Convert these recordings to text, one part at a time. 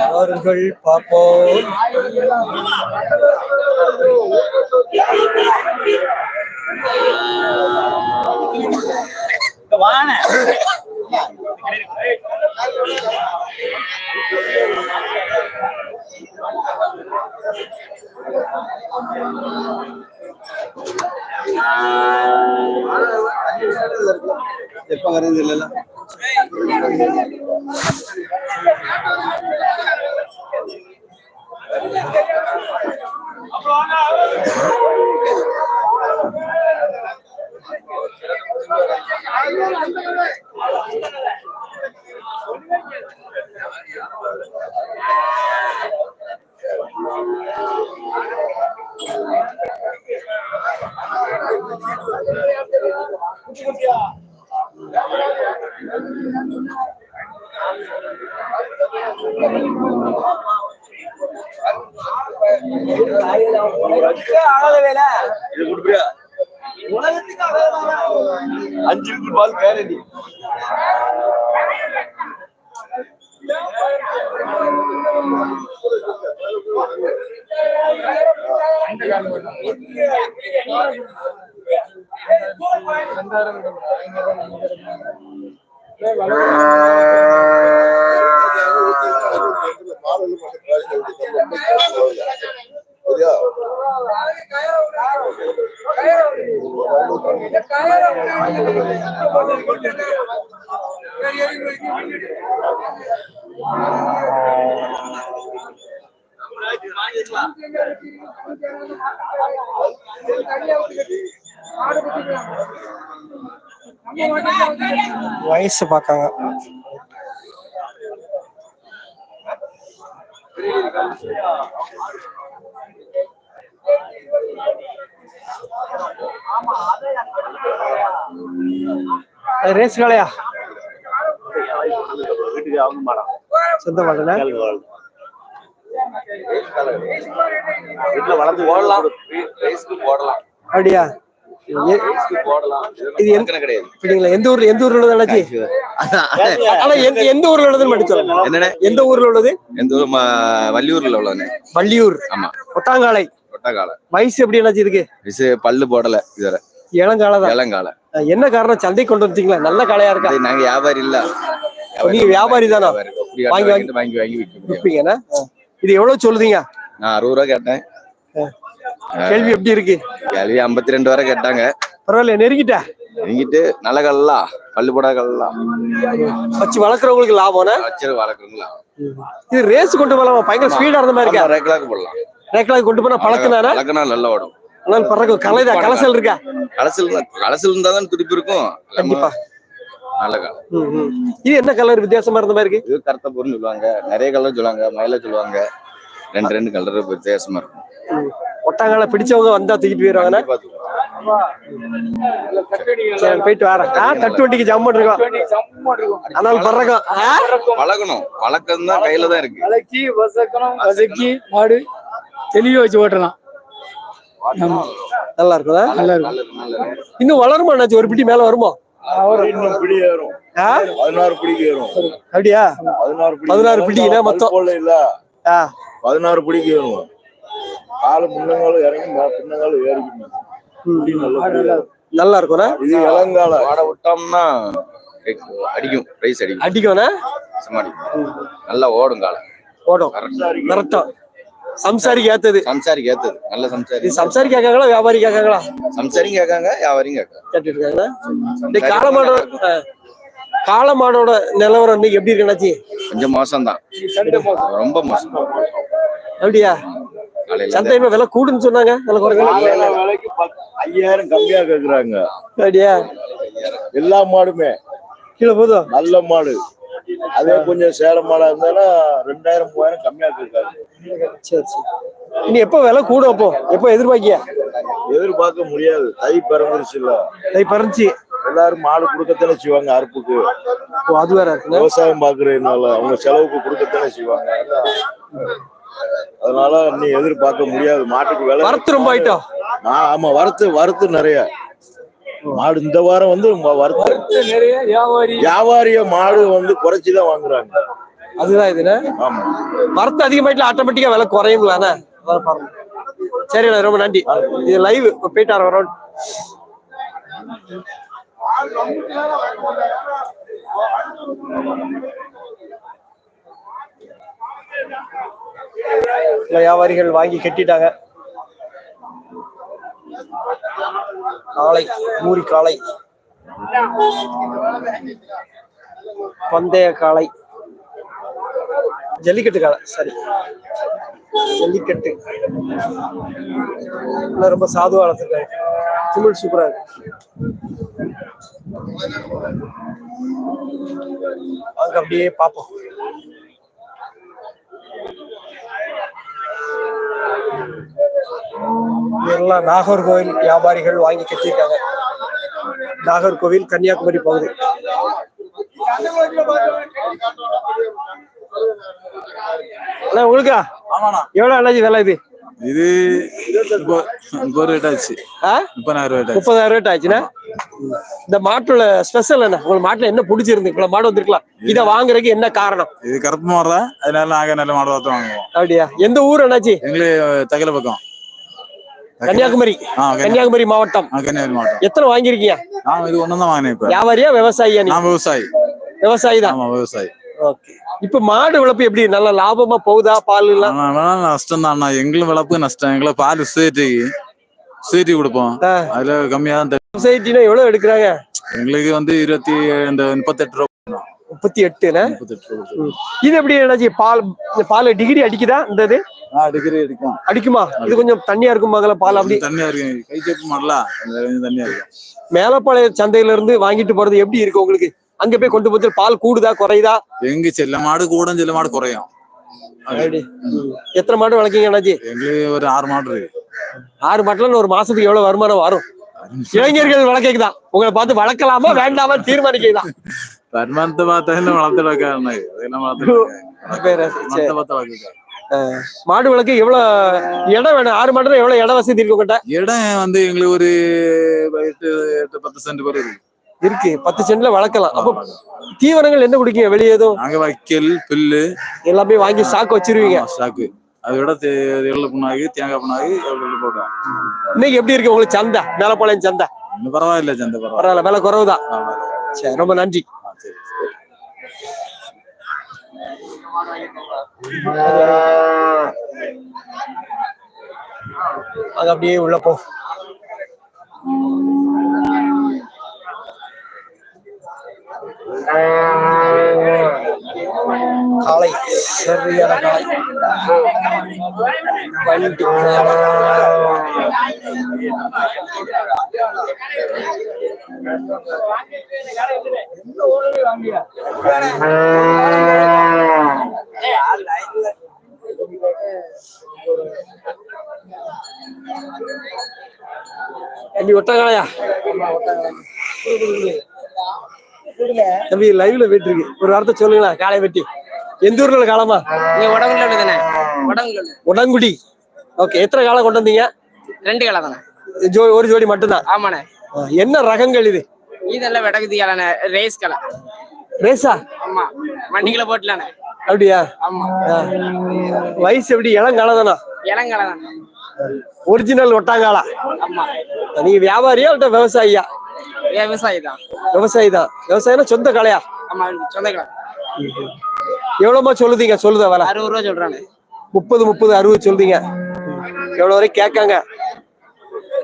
அவர்கள் பார்ப்போம். எப்ப வருது இல்ல இது குடுப்பியா அஞ்சு லிட்டர் பால் கேரண்டி வயசு பார்க்காங்க ரேஸ் காளையா அவங்க மாடம் சொந்த மாடல? வீட்டுல வளர்ந்து ஓடலாம். ரைஸ்க்கு போடலாம் அப்படியா? இது கிடையாது. எந்த ஊர்ல எந்த ஊர்ல உள்ளது அண்ணாச்சி? ஆனா எந்த எந்த ஊர்ல உள்ளதுன்னு மட்டும் சொல்லுங்க. என்னண்ணே? எந்த ஊர்ல உள்ளது? எந்த ஊர்? ம- வள்ளியூர்ல உள்ளவனே. வள்ளியூர். ஆமா. ஒட்டாங்காலை ஒட்டக்கால வயசு எப்படி என்னாச்சு இதுக்கு? இது பல்லு போடல இதுவரை. இளங்காலை தான் இளங்கால. என்ன காரணம்? சந்தை கொண்டு வந்தீங்களா நல்ல காளையா இருக்கா? நாங்க வியாபாரி இல்ல. நீங்க வியாபாரி தானா? வாங்கி வாங்கி வாங்கி வாங்கி விற்பீங்கன்னா இது எவ்வளவு சொல்லுதீங்க? நான் அறுபது ரூபா கேட்டேன். கேள்வி எப்படி இருக்கு? கேள்வி ஐம்பத்தி ரெண்டு வரை கேட்டாங்க. பரவாயில்ல நெருங்கிட்ட? இங்கிட்டு நல்ல கல்லா பல்லு போடா கல்லா. வச்சு வளர்க்குறவங்களுக்கு லாபம்னா வச்சிரு வளர்க்குறீங்களா இது ரேஸ் கொண்டு போலாமா? பயங்கர ஸ்பீடா இருந்த மாதிரி இருக்கா? ரேக்கலாக்கு போடலாம். ரேக்கலாக்கு கொண்டு போனா பழக்கினாரா? பழக்கினா நல்லா ஓடும். ஆனால் பறக்கும் கலைதா கலசல் இருக்கா? கலசல் கலசல் இருந்தா தான் துடிப்பு இருக்கும். கண்டிப்பா. நல்ல காலம். இது என்ன கலர்? வித்தியாசமா இருந்த மாதிரி இருக்கு. இது கருத்த பொருள் சொல்லுவாங்க. நிறைய கலர் சொல்லுவாங்க. மயில சொல்லுவாங்க. ரெண்டு ரெண்டு கலர் வித்தியாசமா இருக்கும். ஒட்டாங்கால பிடிச்சவங்க வந்தா தூக்கிட்டு. சரி போயிட்டு வரேன். ஆ தட்டு வண்டிக்கு ஜம்மன் இருக்கும். ஆனால் பறக்கும்? பழகணும். பழக்கம் தான் கையில தான் இருக்கு. கலக்கி வசக்கணும் வசக்கி மாடு. தெளிவா வச்சு ஓட்டலாம். நல்லா இருக்குதா? நல்லா இருக்கும். இன்னும் வளருமா அண்ணாச்சி? ஒரு பிடி மேல வருமா? இன்னும் பிடி ஏறும். ஆ? பதினாறு பிடிக்கு ஏறும். அப்படியா? பதினாறு பிடி பதினாறு பிடிக்குன்னா மொத்தம். பதினாறு பிடிக்கு ஏறும். காலு முன்னங்காலும் இறங்கி ம- பின்னங்காலும் ஏறிக்கணும் நல்ல இருக்கும்ண்ணா? இது இளங்கால. வாட விட்டோம்னா அடிக்கும். பிரைஸ் அடிக்கும். அடிக்கும்ண்ணா? சும்மா அடிக்கும் நல்லா ஓடும் காலம் ஓடும். கரெக்டா. சம்சாரிக்கு ஏத்தது சம்சாரிக்கு ஏத்தது நல்ல சம்சாரி. சம்சாரி கேட்காங்களா வியாபாரி கேட்காங்களா சம்சாரியும் கேட்காங்க வியாபாரியும் கேட்காங்க கேட்டுட்டு இருக்காங்களா இந்த காலமாடோட. காலமாடோட நிலவரம் இன்னைக்கு எப்படி இருக்கு அண்ணாச்சி? கொஞ்சம் மோசம். தான் ரொம்ப மோசம். அப்படியா? காலையில சந்தையில விலை கூடுன்னு சொன்னாங்க விலை குறைக்கல. ஐயாயிரம் கம்மியா கேக்குறாங்க. அப்படியா? எல்லா மாடுமே. கீழே போதும். நல்ல மாடு. அதே கொஞ்சம் சேல மாடா இருந்தாலும் ரெண்டாயிரம் மூவாயிரம் கம்மியா கேட்காது சரி சரி. இனி எப்போ விலை கூடும் அப்போ? எப்போ எதிர்பார்க்கியா? எதிர்பார்க்க முடியாது. தை பிறந்துருச்சு இல்ல. தை பறிச்சு எல்லாரும் மாடு கொடுக்கத்தானே செய்வாங்க அறுப்புக்கு. அது வேற விவசாயம் பாக்குறதுனால அவங்க செலவுக்கு கொடுக்கத்தானே செய்வாங்க. அதான். அதனால நீ எதிர்பார்க்க முடியாது. மாட்டுக்கு விலை வரத்து ரொம்ப ஆயிட்டோம் ஆமா வரத்து வரத்து நிறைய. மாடு இந்த வாரம் வந்து வியாபாரிய மாடு வந்து குறைச்சிதான் வாங்குறாங்க. அதுதான் இதுண்ணே ஆமா. வரத்து அதிகமாயிட்டுல ஆட்டோமேட்டிக்கா விலை பாருங்க. சரிண்ணே ரொம்ப நன்றி. இது லைவ் போயிட்டாரு வரோம். வியாபாரிகள் வாங்கி கட்டிட்டாங்க. காளை மூரி காளை. பந்தய காளை. ஜல்லிக்கட்டு காளை சரி ஜல்லிக்கட்டு. ரொம்ப சாதுவா வளர்த்துருக்காரு. தமிழ் சூப்பரா இருக்கு. அதுக்கு அப்படியே பார்ப்போம். எல்லாம் நாகர்கோவில் வியாபாரிகள் வாங்கி கட்டியிருக்காங்க. நாகர்கோவில் கன்னியாகுமரி பகுதி. அண்ணா உங்களுக்கா? எவ்வளவு அண்ணாச்சி விலை இது? இது முப்பது ரேட் ஆச்சு. முப்பதாயிரம் ஆச்சு. முப்பதாயிரம் ரேட் ஆச்சுன்னா? இந்த மாட்டோட ஸ்பெஷல் என்ன உங்களுக்கு மாட்டுல என்ன பிடிச்சிருந்து இவ்வளவு மாடு வந்திருக்கலாம். இதை வாங்குறதுக்கு என்ன காரணம்? இது கருப்பு மாடு தான் அதனால நாங்க நல்ல மாடு பார்த்து வாங்குவோம். அப்படியா? எந்த ஊர் அண்ணாச்சி? எங்களுக்கு தகல பக்கம் கன்னியாகுமரி. கன்னியாகுமரி மாவட்டம். கன்னியாகுமரி மாவட்டம். எத்தனை வாங்கியிருக்கீங்க? நான் இது ஒண்ணும் தான் வாங்கினேன் வியாபாரியா விவசாயியா நான் விவசாயி. விவசாயி தான்? ஆமா விவசாயி. ஓகே. இப்ப மாடு வளர்ப்பு எப்படி? நல்ல லாபமா போகுதா? பால் எல்லாம் நஷ்டம் தான் எங்களுக்கு வளர்ப்பு நஷ்டம். எங்களை பால் சுயேட்டி சுயேட்டி கொடுப்போம். அதுல கம்மியா தான். சொசைட்டினா எவ்வளவு எடுக்கிறாங்க? எங்களுக்கு வந்து இருபத்தி இந்த முப்பத்தெட்டு ரூபா முப்பத்தி எட்டுல இது எப்படி என்னாச்சு? பால் பால் டிகிரி அடிக்குதா? இந்த இது? டிகிரி அடிக்கும் அடிக்குமா? இது கொஞ்சம் தண்ணியா இருக்குமாங்களா பால் அப்படி. தண்ணியா இருக்கு கை மாடலா கொஞ்சம் தண்ணியா இருக்கும். மேலப்பாளைய சந்தையில இருந்து வாங்கிட்டு போறது எப்படி இருக்கு உங்களுக்கு? அங்க போய் கொண்டு போச்சு பால் கூடுதா குறையுதா? எங்க செல்ல மாடு கூட செல்ல மாடு குறையும். எத்தனை மாடு வளர்க்கீங்க அண்ணாச்சி? எங்களுக்கு ஒரு ஆறு மாடு இருக்கு. ஆறு மாட்டுல ஒரு மாசத்துக்கு எவ்வளவு வருமானம் வரும்? இளைஞர்கள் வளர்க்கதான் உங்களை பார்த்து வளர்க்கலாமா வேண்டாமா தீர்மானிக்கலாம் வருமானத்தை பார்த்தா என்ன வளர்த்து வைக்காது மாடு வளர்க்க எவ்வளவு இடம் வேணும்? ஆறு மாடுல எவ்வளவு இட வசதி இருக்கு உங்கள்கிட்ட? இடம் வந்து எங்களுக்கு ஒரு எட்டு எட்டு பத்து சென்ட் பேர் இருக்கு. இருக்கு. பத்து சென்ட்ல வளர்க்கலாம். அப்போ தீவனங்கள் என்ன குடிக்கீங்க? வெளியே எதுவும்? நாங்க வைக்கல் புல்லு. எல்லாமே வாங்கி சாக்கு வச்சிருவீங்க. ஸ்டாக்கு அதை விட எள்ளு புண்ணாகி தேங்காய் புண்ணாகி எவ்வளவு போடுவோம் இன்னைக்கு எப்படி இருக்கு உங்களுக்கு சந்தை? மேலப்பாளையம் சந்தை? பரவாயில்ல சந்தை பரவாயில்ல. விலை குறவுதான். சரி ரொம்ப நன்றி ஆ, சரி அது அப்படியே உள்ள போ காலை சரியான காலை வண்டி. தம்பி ஒட்டகாலையா தம்பி லைவ்ல போயிட்டு இருக்கு. ஒரு வார்த்தை சொல்லுங்களா? காளை வெட்டி எந்த ஊர்ல காலமா? உடங்குல தானே உடங்குடி ஓகே எத்தனை காலம் கொண்டு வந்தீங்க? ரெண்டு கிளை தானே. ஜோ ஒரு ஜோடி மட்டும்தான்? ஆமாண்ணே. என்ன ரகங்கள் இது? இதெல்லாம் விடகுதி கிளை ரேஸ் கிளை. ரேசா ஆமா. வண்டிகளை போட்டலானே அப்படியா? ஆமா. வயசு எப்படி? இளங்காலம் தானா இளங்கலை தானே ஒரிஜினல் ஒட்டாங்காலா? ஆமா. நீங்க வியாபாரியா விவசாயியா? விவசாயி தான். விவசாயி தான் விவசாயம்னா சொந்த ஆமா சொந்த கிளை எவ்வளவுமா சொல்லுதீங்க? சொல்லுதா வேலை? அறுபது ரூபா சொல்றானே. முப்பது முப்பது அறுபது சொல்றீங்க எவ்வளவு வரைக்கும் கேட்காங்க?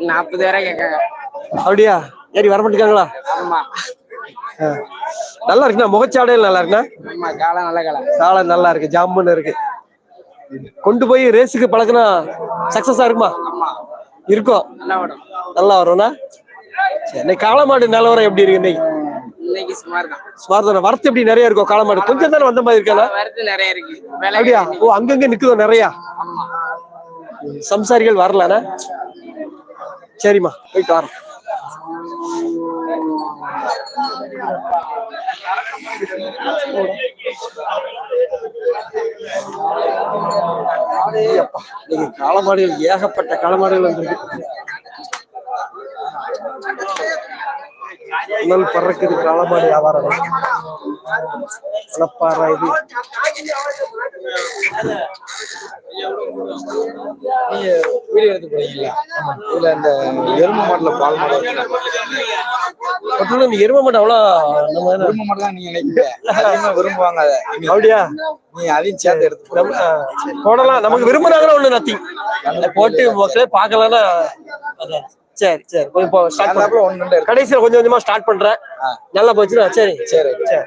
நாற்பது வரை கேட்காங்க. அப்படியா? ஏறி வர மாட்டேங்காங்களா ஆமா. நல்லா இருக்குண்ணா? முகச்சாடையில் நல்லா இருக்குண்ணா? காலம் நல்ல காலம் காலை நல்லா இருக்கு ஜாமுன்னு இருக்கு. கொண்டு போய் ரேஸுக்கு பழக்கினா சக்சஸா இருக்குமா? இருக்கும் நல்லா சரி இன்னைக்கு காளமாடு நிலவரம் எப்படி இருக்கு இன்னைக்கு? இன்னைக்கு சுமார் தான் சுமார் தானே வரத்து எப்படி நிறைய இருக்கும் காளமாடு? கொஞ்சம் தானே வந்த மாதிரி இருக்கானா வரது நிறைய இருக்கு. அப்படியா? ஓ அங்கங்க நிக்குதோ நிறையா? சம்சாரிகள் வரலண்ணா? சரிம்மா போயிட்டு வரோம். காளமாடுகள் ஏகப்பட்ட காளமாடுகள் வந்திருக்கு. உணல் பறக்குது காளமாடு வியாபாரம் அளப்பாரா இது. நீங்க வீடியோ எடுத்து போறீங்களா? இதுல இந்த எருமை மாட்டுல பால் மாடு இந்த எருமை அவ்வளோ நம்ம எருமை மாடு தான் நீங்க நினைக்கிறீங்க விரும்புவாங்க அதை. அப்படியா? நீங்க அதையும் சேர்த்து எடுத்து போடலாம். நமக்கு விரும்புறாங்கன்னா ஒண்ணு நத்திங் போட்டு மக்களே பார்க்கலன்னா அதான். சரி சரி. கொஞ்சம் இப்போ start பண்ணு. சேர்ந்தாப்புல ஒண்ணு ரெண்டு கடைசியில கொஞ்சம் கொஞ்சமா ஸ்டார்ட் பண்றேன். நல்லா போச்சுன்னா சரி. சரி சரி.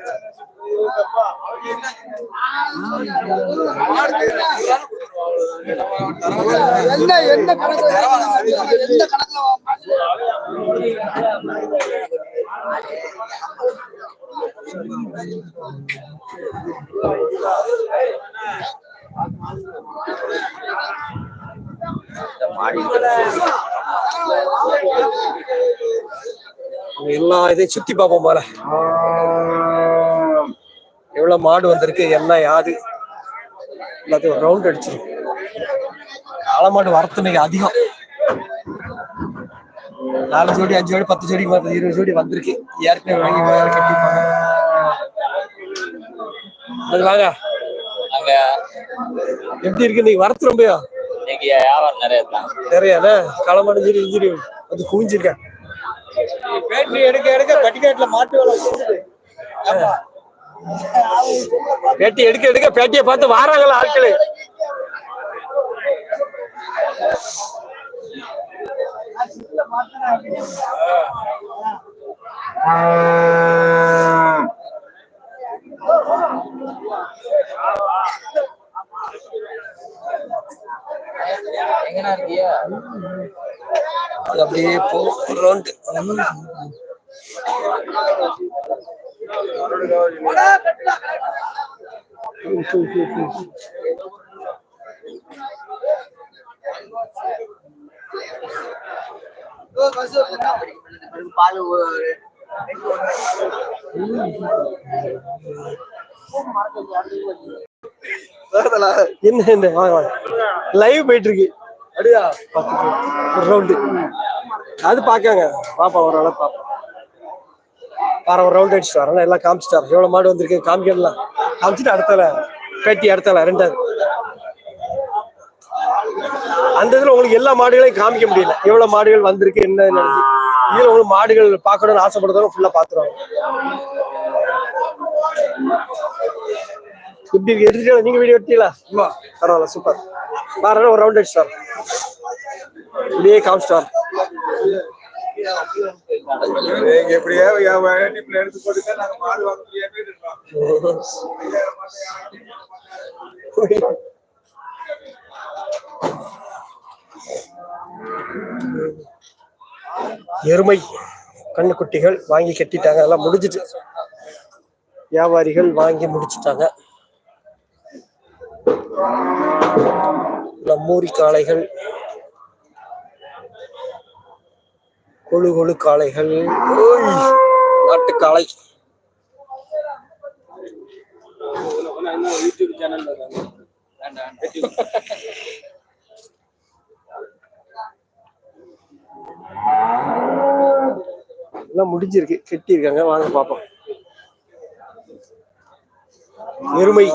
எல்லா இதையும் சுத்தி பார்ப்போம் போல எவ்வளவு மாடு வந்திருக்கு என்ன யாது? எல்லாத்தையும் ரவுண்ட் அடிச்சிடும் காளை மாடு வரத்து இன்னைக்கு அதிகம். நாலு ஜோடி அஞ்சு ஜோடி பத்து ஜோடி மாதிரி இருபது ஜோடி வந்திருக்கு. ஏற்கனவே வாங்கி கட்டிப்பாங்க அது வாங்க. எப்படி இருக்கு இன்னைக்கு வரத்து ரொம்பயோ? இன்னைக்கு வியாபாரம் நிறைய நிறைய களமாடு சரி இன்ஜிரி அது குவிஞ்சிருக்கேன். பேட்டரி எடுக்க எடுக்க பட்டிக்காட்டுல மாட்டு வேலை பேட்டி எடுக்க எடுக்க பேட்டியை பார்த்து வாராங்களா ஆட்களு? எங்கண்ணா இருக்கியா அது அப்படியே போ ரவுண்டு பால் என்ன என்ன? வாங்க வாங்க. லைவ் போயிட்டு இருக்கு அப்படியா ஒரு ரவுண்டு அது பாக்காங்க பாப்பா ஒரு அளவு பாப்பா வர ஒரு ரவுண்ட் அடிச்சுட்டு வரேன் எல்லாம் காமிச்சிட்டார் எவ்வளவு மாடு வந்திருக்கு காமிக்கலாம் காமிச்சிட்டு அடுத்தால பேட்டி அடுத்தால ரெண்டாவது அந்த இதுல உங்களுக்கு எல்லா மாடுகளையும் காமிக்க முடியல. எவ்வளவு மாடுகள் வந்திருக்கு என்ன நடந்துச்சு இதுல உங்களுக்கு மாடுகள் பார்க்கணும்னு ஆசைப்படுறவங்க ஃபுல்லா பாத்துருவாங்க இப்படி எடுத்துட்டீங்களா நீங்க வீடியோ எடுத்தீங்களா? பரவாயில்ல சூப்பர் வேற ஒரு ரவுண்ட் அடிச்சு வரேன் இப்படியே காமிச்சிட்டு வரேன் நீங்க எப்படியா டிப்ல எடுத்து போட்டுக்க நாங்க மாடு வாங்க முடியாம எருமை கண்ணுக்குட்டிகள் வாங்கி கட்டிட்டாங்க. எல்லாம் முடிஞ்சிட்டு வியாபாரிகள் வாங்கி முடிச்சிட்டாங்க. நம்மூரி காளைகள் கொழு கொழு காளைகள். நாட்டு காளை. எல்லாம் முடிஞ்சிருக்கு. கெட்டி இருக்காங்க வாங்க பாப்போம். எருமை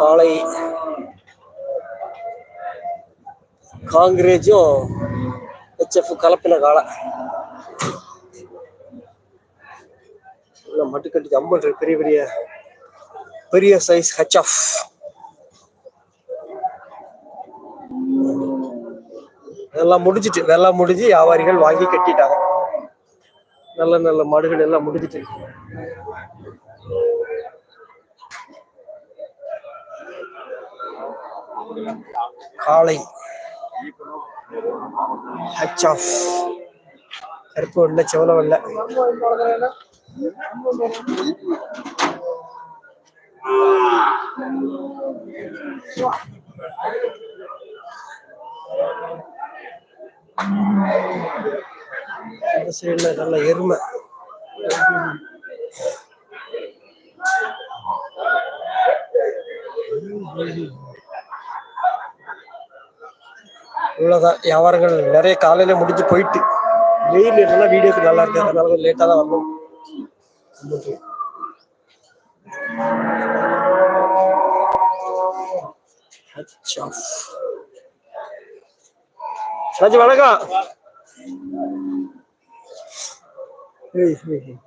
காளை காங்கிரேஜும் ஹெச்எஃப் கலப்பின காலை. மட்டுக்கட்டி ஜம்பல் பெரிய பெரிய பெரிய சைஸ் ஹெச்எஃப் இதெல்லாம் முடிஞ்சிட்டு இதெல்லாம் முடிஞ்சு வியாபாரிகள் வாங்கி கட்டிட்டாங்க. நல்ல நல்ல மாடுகள் எல்லாம் முடிஞ்சிட்டு. காளை. ஹச் ஆஃப் கருப்பு இல்லை செவலம் இல்லை இந்த சைடுல நல்ல எருமை. அவ்வளோதான் வியாபாரங்கள் நிறைய காலையில முடிஞ்சு போயிட்டு வெயில் இல்லைன்னா வீடியோக்கு நல்லா இருக்கு அதனால கொஞ்சம் லேட்டாக தான் வரணும் அச்சா. வணக்கம் ஏய், you.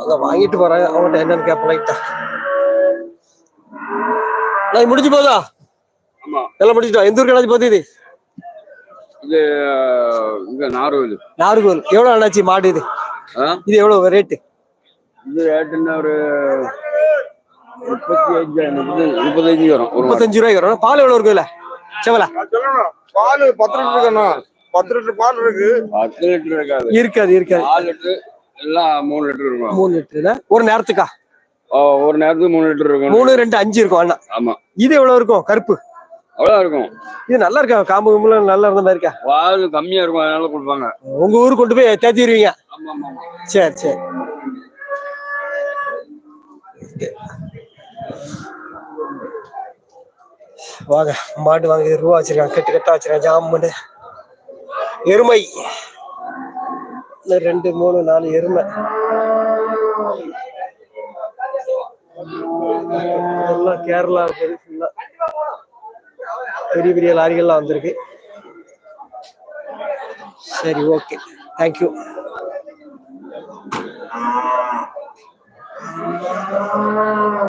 அதான் வாங்கிட்டு போறேன். அவன்கிட்ட என்னன்னு கேட்பேன் லைட்டா நான் முடிஞ்சு போதா எல்லாம் முடிஞ்சுட்டா? எந்த ஊருக்கு அண்ணாச்சி போகுது இது? இது இங்க நார்வேல் நாகர்கோவில். எவ்வளவு அண்ணாச்சி மாடு இது? இது எவ்வளவு ரேட்டு இது ரேட்டுன்னா ஒரு முப்பத்தி அஞ்சு முப்பது முப்பத்தஞ்சு வரும். முப்பத்தஞ்சு ரூபாய்க்கு வரும். பால் எவ்வளவு இருக்குல்ல செவலா? சொல்லணும். பால் பத்து லிட்டர் இருக்கணும் பத்து லிட்டர் பால் இருக்கு. பத்து லிட்டர் இருக்காது. இருக்காது இருக்காது. நாலு லிட்டர் எல்லாம் மூணு லிட்டர் இருக்கும். மூணு லிட்டர் ஒரு நேரத்துக்கா? ஒரு நேரத்துக்கு மூணு லிட்டர் இருக்கும். மூணு ரெண்டு அஞ்சு இருக்கும் அண்ணா. ஆமா. இது எவ்வளவு இருக்கும்? கருப்பு? அவ்வளோ இருக்கும். இது நல்லா இருக்கா? காம்பு கும்பல நல்லா இருந்த மாதிரி இருக்கா? பால் கம்மியா இருக்கும் அதனால கொடுப்பாங்க. உங்க ஊருக்கு கொண்டு போய் தேத்திடுவீங்க? ஆமா ஆமா ஆமா. சரி சரி. வாங்க மாடு வாங்க ரூபா வச்சிருக்காங்க கெட்டு கட்டா வச்சிருக்காங்க ஜாமுன்னு. எருமை. ரெண்டு மூணு நாலு எருமை. எல்லாம் கேரளா இருக்குது ஃபுல்லா பெரிய பெரிய லாரிகள்லாம் வந்திருக்கு. சரி ஓகே தேங்க்யூ